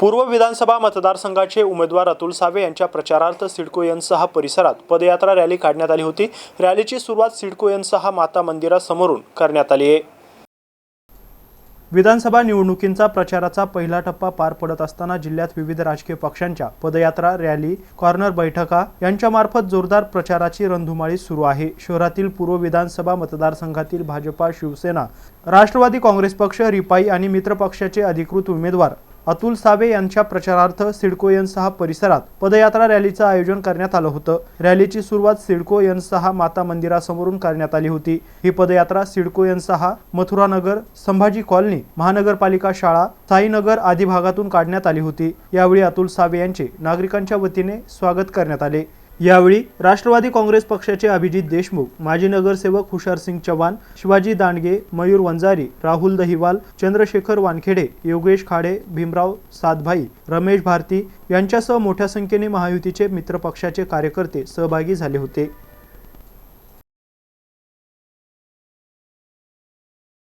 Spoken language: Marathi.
पूर्व विधानसभा मतदारसंघाचे उमेदवार अतुल सावे यांच्या प्रचारार्थ सिडको एन परिसरात पदयात्रा रॅली काढण्यात आली होती. रॅलीची सुरुवात सिडको एन माता मंदिरासमोरून करण्यात आली आहे. विधानसभा निवडणुकींचा प्रचाराचा पहिला टप्पा पार पडत असताना जिल्ह्यात विविध राजकीय पक्षांच्या पदयात्रा रॅली कॉर्नर बैठका यांच्यामार्फत जोरदार प्रचाराची रणधुमाळी सुरू आहे. शहरातील पूर्व विधानसभा मतदारसंघातील भाजपा शिवसेना राष्ट्रवादी काँग्रेस पक्ष रिपाई आणि मित्र पक्षाचे अधिकृत उमेदवार अतुल सावे यांच्या प्रचारार्थ सिडको एन परिसरात पदयात्रा रॅलीचं आयोजन करण्यात आलं होतं. रॅलीची सुरुवात सिडको एन माता मंदिरासमोरून करण्यात आली होती. ही पदयात्रा CIDCO N Mathuranagar Sambhaji colony महानगरपालिका शाळा साईनगर आदी भागातून काढण्यात आली होती. यावेळी अतुल सावे यांचे नागरिकांच्या वतीने स्वागत करण्यात आले. यावेळी राष्ट्रवादी काँग्रेस पक्षाचे अभिजित देशमुख माजी नगरसेवक हुशारसिंग चव्हाण शिवाजी दांडगे मयूर वंजारी राहुल दहिवाल चंद्रशेखर वानखेडे योगेश खाडे भीमराव सातभाई रमेश भारती यांच्यासह मोठ्या संख्येने महायुतीचे मित्रपक्षाचे कार्यकर्ते सहभागी झाले होते.